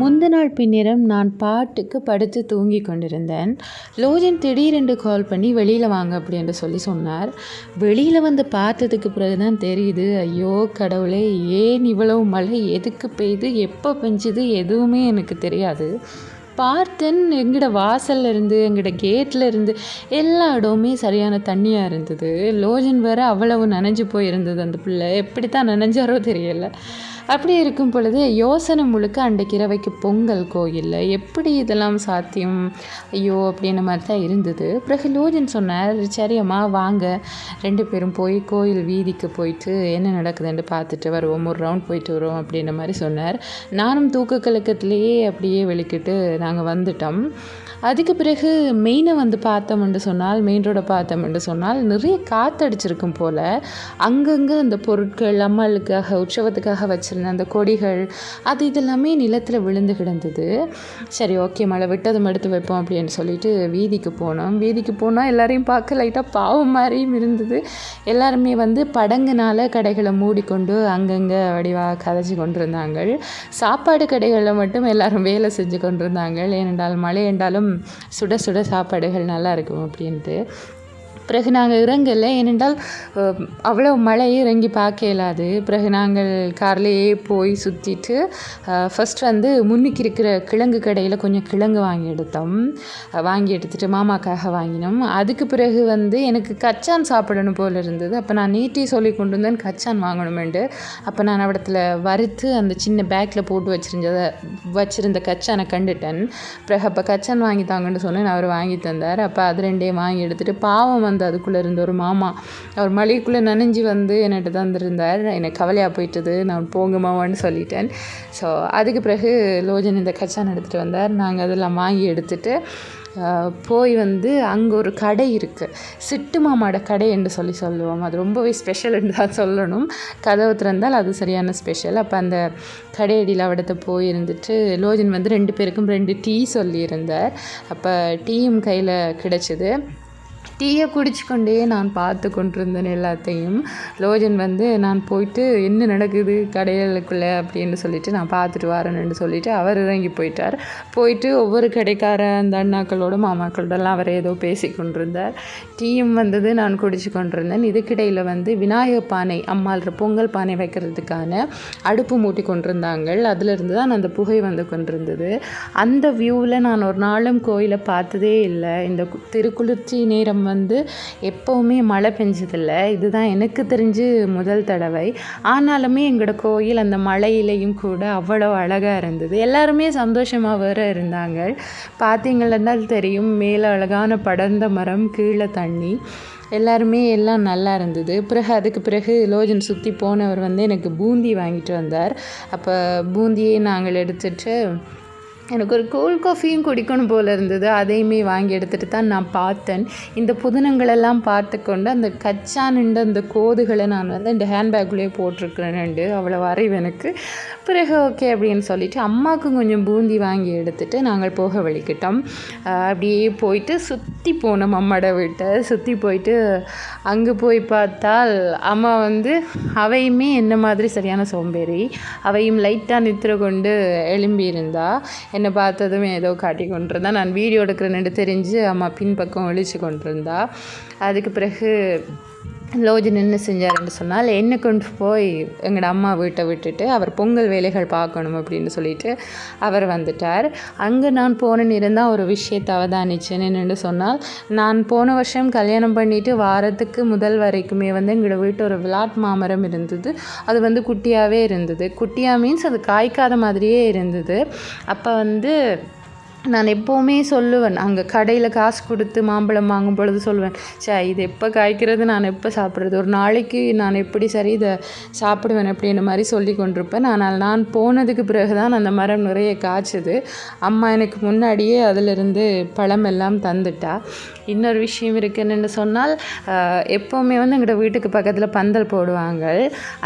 முந்தநாள் பின்னிரம் நான் பாட்டுக்கு படுத்து தூங்கி கொண்டிருந்தேன். லோஜன் திடீரென்று கால் பண்ணி வெளியில் வாங்க அப்படின்னு சொல்லி சொன்னார். வெளியில் வந்து பார்த்ததுக்கு பிறகு தான் தெரியுது ஐயோ கடவுளே ஏன் இவ்வளவு மழை? எதுக்கு பெய்யுது? எப்போ பெஞ்சுது? எதுவுமே எனக்கு தெரியாது. பார்த்தேன் எங்கட வாசல்ல இருந்து எங்கட கேட்ல இருந்து எல்லா இடமுமே சரியான தண்ணியாக இருந்தது. லோஜன் வேற அவ்வளவு நனைஞ்சு போயிருந்தது அந்த பிள்ளை. எப்படி தான் நனைஞ்சாரோ தெரியல. அப்படி இருக்கும் பொழுது யோசனை முழுக்க அன்றைக்கு இரவைக்கு பொங்கல் கோயிலில் எப்படி இதெல்லாம் சாத்தியம்? ஐயோ அப்படின்ன மாதிரி தான் இருந்தது. பிறகு லோஜன் சொன்னார் சரி அம்மா வாங்க. ரெண்டு பேரும் போய் கோயில் வீதிக்கு போயிட்டு என்ன நடக்குதுன்னு பார்த்துட்டு வருவோம். ஒரு ரவுண்ட் போயிட்டு வருவோம் அப்படின்ற மாதிரி சொன்னார். நானும் தூக்க கலக்கத்திலேயே அப்படியே வெளிக்கிட்டு நாங்கள் வந்துட்டோம். அதுக்கு பிறகு மெயினை வந்து பார்த்தோம்னு சொன்னால் மெயின் ரோடை பார்த்தோம்னு சொன்னால் நிறைய காற்றடிச்சிருக்கும் போல் அங்கங்கே அந்த பொருட்கள் அம்மாளுக்காக உற்சவத்துக்காக வச்சுருந்த அந்த கொடிகள் அது இதெல்லாமே நிலத்தில் விழுந்து கிடந்தது. சரி ஓகே மழை விட்டு அதை எடுத்து வைப்போம் அப்படின்னு சொல்லிட்டு வீதிக்கு போனோம். வீதிக்கு போனால் எல்லாரையும் பார்க்க லைட்டாக பாவம் மாதிரியும் இருந்தது. எல்லாருமே வந்து படங்குனால கடைகளை மூடிக்கொண்டு அங்கங்கே வடிவாக கதைச்சி கொண்டிருந்தாங்க. சாப்பாடு கடைகளில் மட்டும் எல்லாரும் வேலை செஞ்சு கொண்டிருந்தாங்க. ஏனென்றால் மழை என்றாலும் சுட சுட சாப்பாடுகள் நல்லா இருக்கும் அப்படின்ட்டு. பிறகு நாங்கள் இறங்கலை. ஏனென்றால் அவ்வளோ மழை இறங்கி பார்க்க இயலாது பிறகு நாங்கள் கார்லேயே போய் சுற்றிட்டு ஃபஸ்ட் வந்து முன்னுக்கு இருக்கிற கிழங்கு கடையில் கொஞ்சம் கிழங்கு வாங்கி எடுத்தோம். வாங்கி எடுத்துகிட்டு மாமாக்காக வாங்கினோம். அதுக்கு பிறகு வந்து எனக்கு கச்சான் சாப்பிடணும் போல் இருந்தது. அப்போ நான் நீட்டி சொல்லி கொண்டு வந்தேன் கச்சான் வாங்கணுமெண்டு அப்போ நான் இடத்துல வறுத்து அந்த சின்ன பேக்கில் போட்டு வச்சுருந்ததை வச்சுருந்த கச்சானை கண்டுட்டேன். பிறகு அப்போ கச்சான் வாங்கி தாங்கன்னு சொன்னேன் அவர் வாங்கி தந்தார். அப்போ அது ரெண்டையும் வாங்கி எடுத்துகிட்டு பாவம் வந்து அதுக்குள்ளே இருந்த ஒரு மாமா. அவர் மளிகைக்குள்ளே நனைஞ்சு வந்து என்கிட்ட தந்திருந்தார் எனக்கு கவலையாக போயிட்டது. நான் போங்க மாமான்னு சொல்லிட்டேன். ஸோ அதுக்கு பிறகு லோஜன் இந்த கச்சான் எடுத்துகிட்டு வந்தார். நாங்கள் அதெல்லாம் வாங்கி எடுத்துகிட்டு போய் வந்து அங்கே ஒரு கடை இருக்குது சிட்டு மாமாட கடை என்று சொல்லி சொல்லுவோம். அது ரொம்பவே ஸ்பெஷல்னு தான் சொல்லணும். கதவு திறந்தால் அது சரியான ஸ்பெஷல் அப்போ அந்த கடையடியில் அவடத்தை போய் இருந்துட்டு லோஜன் வந்து ரெண்டு பேருக்கும் ரெண்டு டீ சொல்லியிருந்தார். அப்போ டீயும் கையில் கிடச்சிது. டீயை குடிச்சு கொண்டே நான் பார்த்து கொண்டிருந்தேன் எல்லாத்தையும். லோஜன் வந்து நான் போயிட்டு என்ன நடக்குது கடைகளுக்குள்ளே? அப்படின்னு சொல்லிட்டு நான் பார்த்துட்டு வரேன்னு சொல்லிட்டு அவர் இறங்கி போயிட்டார். போயிட்டு ஒவ்வொரு கடைக்கார அந்த அண்ணாக்களோட மாமாக்களோடலாம் அவர் ஏதோ பேசி கொண்டிருந்தார். டீயும் வந்தது நான் குடிச்சு கொண்டிருந்தேன். இதுக்கிடையில் வந்து விநாயகர் பானை அம்மாள் பொங்கல் பானை வைக்கிறதுக்கான அடுப்பு மூட்டி கொண்டிருந்தாங்க அதிலிருந்து தான் அந்த புகை வந்து கொண்டிருந்தது. அந்த வியூவில் நான் ஒரு நாளும் கோயிலை பார்த்ததே இல்லை. இந்த திருக்குளிர்ச்சி நேரம் வந்து எப்போவுமே மழை பெஞ்சதில்ல. இதுதான் எனக்கு தெரிஞ்சு முதல் தடவை. ஆனாலுமே எங்களோட கோயில் அந்த மழையிலையும் கூட அவ்வளோ அழகாக இருந்தது. எல்லாருமே சந்தோஷமாக வேறு இருந்தாங்க. பார்த்தீங்கன்னா தெரியும் மேலே அழகான படர்ந்த மரம் கீழே தண்ணி. எல்லாருமே எல்லாம் நல்லா இருந்தது. பிறகு அதுக்கு பிறகு லோஜன் சுற்றி போனவர் வந்து எனக்கு பூந்தி வாங்கிட்டு வந்தார். அப்போ பூந்தியை நாங்கள் எடுத்துட்டு எனக்கு ஒரு கோல்ட் காஃபியும் குடிக்கணும் போல் இருந்தது. அதையுமே வாங்கி எடுத்துகிட்டு தான் நான் பார்த்தேன். இந்த புதினங்களெல்லாம் பார்த்து கொண்டு அந்த கச்சானுண்டு அந்த கோதுகளை நான் வந்து இந்த ஹேண்ட்பேக்குள்ளேயே போட்டிருக்கிறேன்ண்டு அவ்வளோ வரைவு எனக்கு. பிறகு ஓகே அப்படின்னு சொல்லிட்டு அம்மாவுக்கும் கொஞ்சம் பூந்தி வாங்கி எடுத்துகிட்டு நாங்கள் போக வழிக்கிட்டோம். அப்படியே போயிட்டு சுற்றி போனோம் அம்மாட வீட்டை. சுற்றி போயிட்டு அங்கே போய் பார்த்தால் அம்மா வந்து அவையுமே என்ன மாதிரி சரியான சோம்பேறி. அவையும் லைட்டாக நித்திர கொண்டு எழும்பியிருந்தா. என்னை பார்த்ததும் ஏதோ காட்டி கொண்டிருந்தா. நான் வீடியோ எடுக்கிறேன்னு தெரிஞ்சு அம்மா பின்பக்கம் ஒழிச்சு கொண்டிருந்தா. அதுக்கு பிறகு லோஜி நின்று செஞ்சாருன்னு சொன்னால் என்னை கொண்டு போய் எங்களோட அம்மா வீட்டை விட்டுட்டு அவர் பொங்கல் வேலைகள் பார்க்கணும் அப்படின்னு சொல்லிட்டு அவர் வந்துட்டார். அங்கே நான் போன இருந்தால் ஒரு விஷயத்தை அவதானிச்சேன். என்னென்னு சொன்னால் நான் போன வருஷம் கல்யாணம் பண்ணிவிட்டு வாரத்துக்கு முதல் வரைக்குமே வந்து எங்களோட வீட்டு ஒரு விளாட் மாமரம் இருந்தது. அது வந்து குட்டியாகவே இருந்தது. குட்டியாக மீன்ஸ் அது காய்க்காத மாதிரியே இருந்தது. அப்போ வந்து நான் எப்போவுமே சொல்லுவேன் அங்கே கடையில் காசு கொடுத்து மாம்பழம் வாங்கும் பொழுது சொல்லுவேன் சே இது எப்போ காய்க்கிறது? நான் எப்போ சாப்பிட்றது? ஒரு நாளைக்கு நான் எப்படி சரி இதை சாப்பிடுவேன்? அப்படின்ற மாதிரி சொல்லி கொண்டிருப்பேன். ஆனால் நான் போனதுக்கு பிறகு தான் அந்த மரம் நிறைய காய்ச்சது. அம்மா எனக்கு முன்னாடியே அதிலிருந்து பழம் எல்லாம் தந்துட்டா. இன்னொரு விஷயம் இருக்குன்னு சொன்னால் எப்போவுமே வந்து எங்களோட வீட்டுக்கு பக்கத்தில் பந்தல் போடுவாங்க.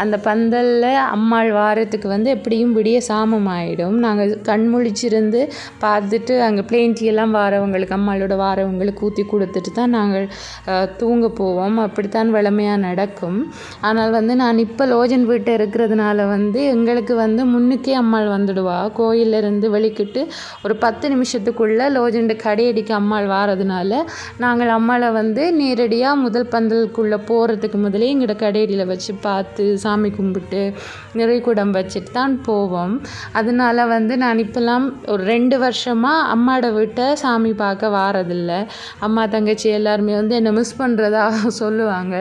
அந்த பந்தலில் அம்மாள் வாரத்துக்கு வந்து எப்படியும் விடிய சாமம் ஆகிடும் நாங்கள் கண் முழிச்சிருந்து பார்த்துட்டு வந்துட்டு அங்கே பிளேன்ட்டியெல்லாம் வாரவங்களுக்கு அம்மாளோட வாரவங்களுக்கு ஊற்றி கொடுத்துட்டு தான் நாங்கள் தூங்க போவோம். அப்படித்தான் வளமையாக நடக்கும். ஆனால் வந்து நான் இப்போ லோஜன் வீட்டை இருக்கிறதுனால வந்து எங்களுக்கு வந்து முன்னுக்கே அம்மாள் வந்துடுவா. கோயில்ல இருந்து வெளிக்கிட்டு ஒரு பத்து நிமிஷத்துக்குள்ளே லோஜன்ட்டு கடையடிக்கு அம்மாள் வாரதுனால நாங்கள் அம்மாளை வந்து நேரடியாக முதல் பந்தலுக்குள்ளே போகிறதுக்கு முதலே எங்களோட கடையடியில் வச்சு பார்த்து சாமி கும்பிட்டு நிறைகுடம் வச்சுட்டு தான் போவோம். அதனால வந்து நான் இப்போல்லாம் ஒரு ரெண்டு வருஷமாக அம்மாவோட விட்ட சாமி பார்க்க வாரதில்ல. அம்மா தங்கச்சி எல்லாருமே வந்து என்னை மிஸ் பண்ணுறதா சொல்லுவாங்க.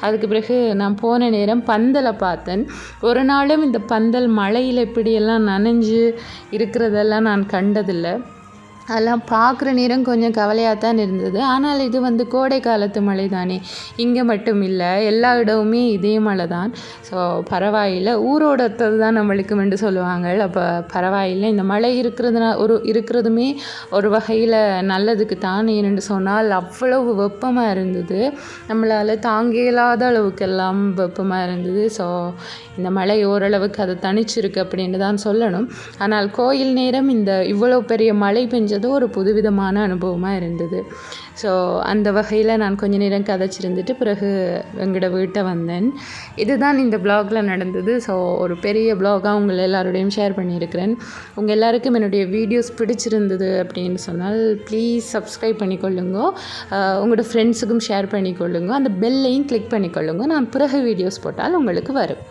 அதுக்கு பிறகு நான் போன நேரம் பந்தலை பார்த்தேன். ஒரு நாளும் இந்த பந்தல் மழையில் இப்படியெல்லாம் நனைஞ்சு இருக்கிறதெல்லாம் நான் கண்டதில்லை. அதெல்லாம் பார்க்குற நேரம் கொஞ்சம் கவலையாக தான் இருந்தது. ஆனால் இது வந்து கோடை காலத்து மழை தானே இங்கே மட்டும் இல்லை எல்லா இடமுமே இதே மழை தான் ஸோ பரவாயில்லை. ஊரோடத்தது தான் நம்மளுக்கு என்று சொல்லுவாங்க. அப்போ பரவாயில்லை. இந்த மழை இருக்கிறதுனா ஒரு இருக்கிறதுமே ஒரு வகையில் நல்லதுக்கு தான் ஏன்னு சொன்னால் அவ்வளவு வெப்பமாக இருந்தது. நம்மளால் தாங்க இயலாத அளவுக்கெல்லாம் வெப்பமாக இருந்தது. ஸோ இந்த மழை ஓரளவுக்கு அதை தனிச்சிருக்கு அப்படின்னு தான் சொல்லணும். ஆனால் கோயில் நேரம் இந்த இவ்வளோ பெரிய மழை பெஞ்சது ஒரு புதுவிதமான அனுபவமாக இருந்தது. ஸோ அந்த வகையில் நான் கொஞ்ச நேரம் கதைச்சிருந்துட்டு பிறகு எங்களோட வீட்டை வந்தேன். இதுதான் இந்த ப்ளாகில் நடந்தது. ஸோ ஒரு பெரிய ப்ளாகாக உங்கள் எல்லாரோடையும் ஷேர் பண்ணியிருக்கிறேன். உங்கள் எல்லாருக்கும் என்னுடைய வீடியோஸ் பிடிச்சிருந்தது அப்படின்னு சொன்னால் ப்ளீஸ் சப்ஸ்கிரைப் பண்ணிக்கொள்ளுங்க. உங்களோட ஃப்ரெண்ட்ஸுக்கும் ஷேர் பண்ணிக்கொள்ளுங்க. அந்த பெல்லையும் கிளிக் பண்ணிக்கொள்ளுங்க. நான் பிறகு வீடியோஸ் போட்டால் உங்களுக்கு வரும்.